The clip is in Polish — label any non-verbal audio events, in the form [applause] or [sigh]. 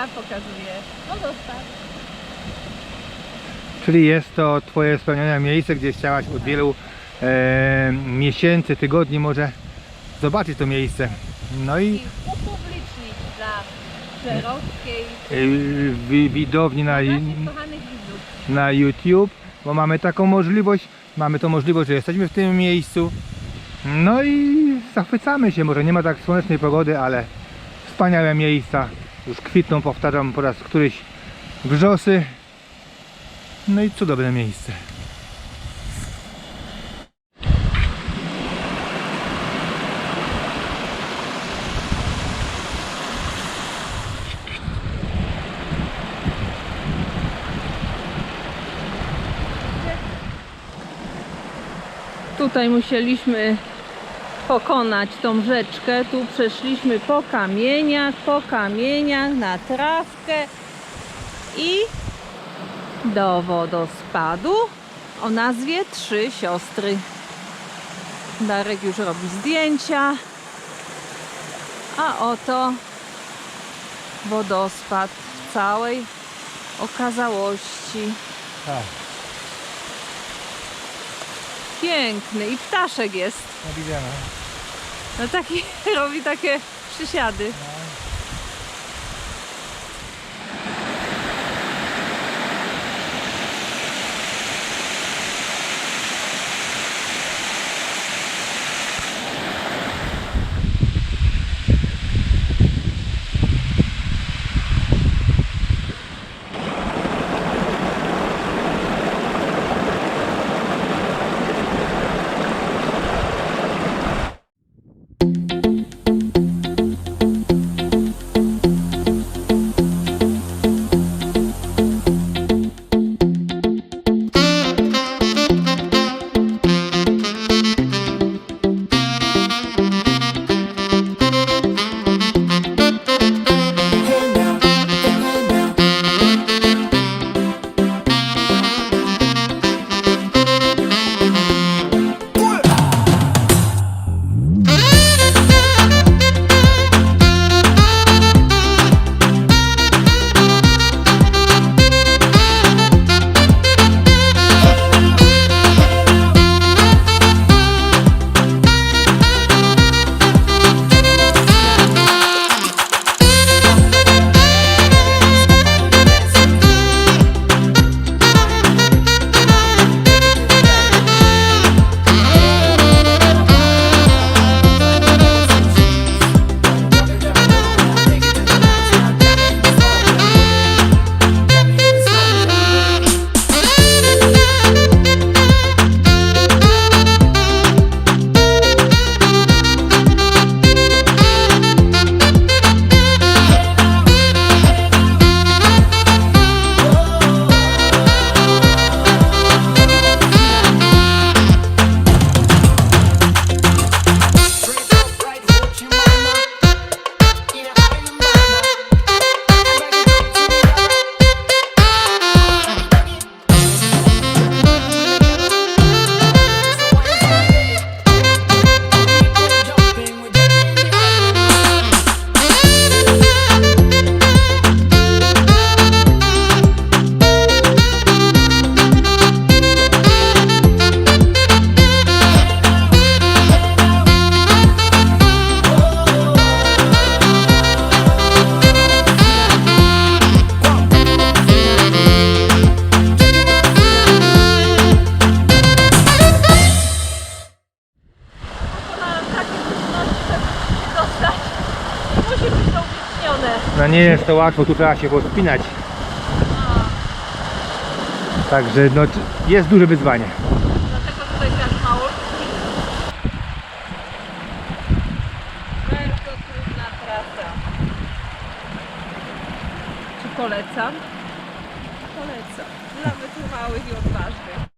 Kamera pokazuje wodospad. Czyli jest to Twoje spełnione miejsce, gdzie chciałaś od wielu e, miesięcy, tygodni może zobaczyć to miejsce. No I i upublicznić dla szerokiej e, wi- widowni na, naszych kochanych widzów. na YouTube, bo mamy taką możliwość, mamy tą możliwość, że jesteśmy w tym miejscu. No i zachwycamy się, może nie ma tak słonecznej pogody, ale wspaniałe miejsca. Już kwitną, powtarzam po raz któryś wrzosy. No i cudowne miejsce. Tutaj musieliśmy pokonać tą rzeczkę. Tu przeszliśmy po kamieniach, po kamieniach na trawkę i do wodospadu o nazwie Trzy Siostry. Darek już robi zdjęcia. A oto wodospad w całej okazałości. Tak, Piękny i ptaszek jest. no widzimy. No taki [laughs] robi takie przysiady. Nie jest to łatwo, tu trzeba się wspinać. Także no, jest duże wyzwanie. Dlatego tutaj tak mało. Bardzo trudna trasa. Czy polecam? Polecam. Dla wytrwałych i